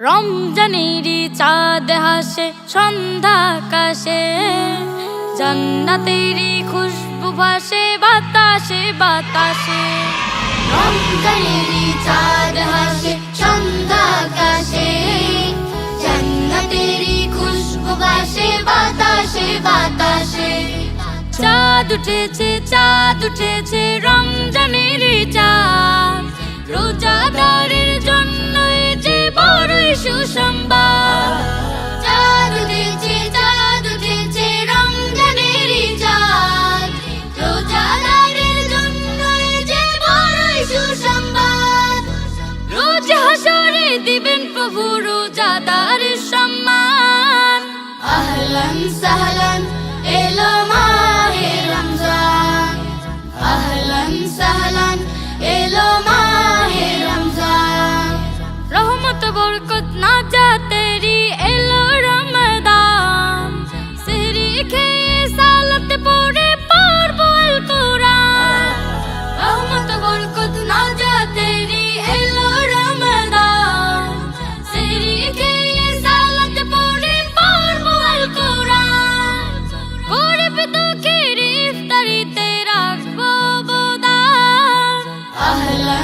রমজানেরই চাঁদ হাসে, সন্ধ্যা আকাশে। জান্নাতেরই খুশবু ভাসে, বাতাসে বাতাসে। রমজানেরই চাঁদ হাসে, সন্ধ্যা আকাশে। জান্নাতেরই খুশবু ভাসে, বাতাসে বাতাসে। চাঁদ উঠেছে চাঁদ উঠেছে, রমজানেরই চাঁদ। প্রভু রোজাদার সম্মান। আহলান সাহলান এলো মাহে রমজান। আহলান সাহলান এলো মাহে রমজান। রহমত বরকত না যাতেরি এলো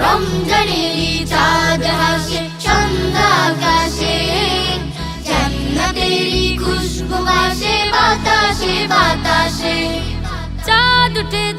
রমজানেরই চাঁদ হাসে সন্ধ্যা আকাশে। জান্নাতের খুশবু বাসে বাতাসে বাতাসে। চাঁদ উঠেছে